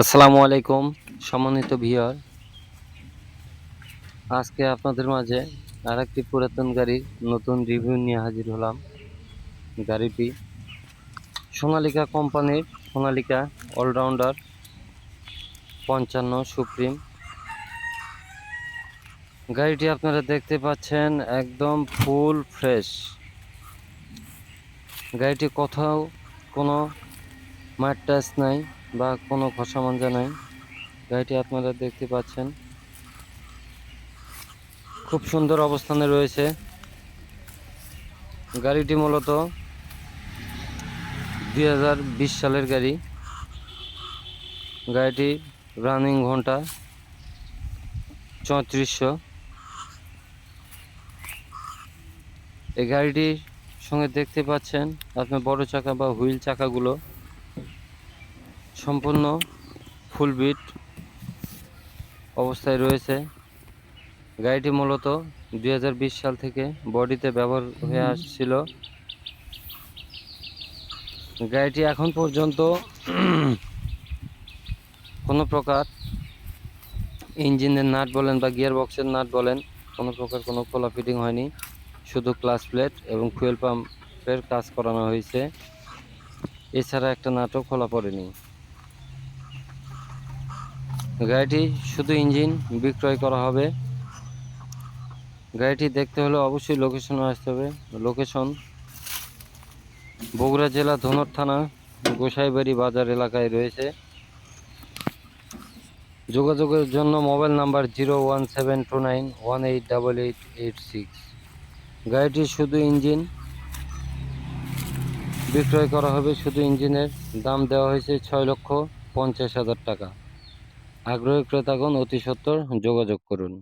আসসালামু আলাইকুম, সম্মানিত ভিউয়ার। আজকে আপনাদের মাঝে আর একটি পুরাতন গাড়ির নতুন রিভিউ নিয়ে হাজির হলাম। গাড়িটি সোনালিকা কোম্পানির, সোনালিকা অলরাউন্ডার, পঞ্চান্ন সুপ্রিম। গাড়িটি আপনারা দেখতে পাচ্ছেন একদম ফুল ফ্রেশ। গাড়িটি কোথাও কোনো মাঠ টাচ নাই। বা কোনো ঘষা মঞ্জা নাই। গাড়িটি আপনারা দেখতে পাচ্ছেন। খুব সুন্দর অবস্থানে রয়েছে। গাড়িটি মূলত দুই হাজার বিশ সালের গাড়ি। গাড়িটি রানিং ঘণ্টা চৌত্রিশশো। এই গাড়িটির সঙ্গে দেখতে পাচ্ছেন আপনার বড় চাকা বা হুইল চাকাগুলো। সম্পূর্ণ ফুল বিট অবস্থায় রয়েছে। গাড়িটি মূলত দু হাজার বিশ সাল থেকে বডিতে ব্যবহার হয়ে আসছিল। গাড়িটি এখন পর্যন্ত কোনো প্রকার ইঞ্জিনের নাট বলেন বা গিয়ার বক্সের নাট বলেন, কোনো প্রকার কোনো খোলা ফিটিং হয়নি। শুধু ক্লাস প্লেট এবং ফুয়েল পাম্পের কাজ করানো হয়েছে। এছাড়া একটা নাটও খোলা পড়েনি। গাড়িটি শুধু ইঞ্জিন বিক্রয় করা হবে। গাড়িটি দেখতে হলে অবশ্যই লোকেশনে আসতে হবে। লোকেশন বগুড়া জেলা ধনর থানা, গোসাইবাড়ি বাজার এলাকায় রয়েছে। যোগাযোগের জন্য mobile number zero one seven two nine one eight double eight eight six. গাড়িটি শুধু ইঞ্জিন বিক্রয় করা হবে। শুধু ইঞ্জিনের দাম দেওয়া হয়েছে ছয় লক্ষ পঞ্চাশ হাজার টাকা। আগ্রহী ক্রেতাগণ অতি সত্বর যোগাযোগ করুন।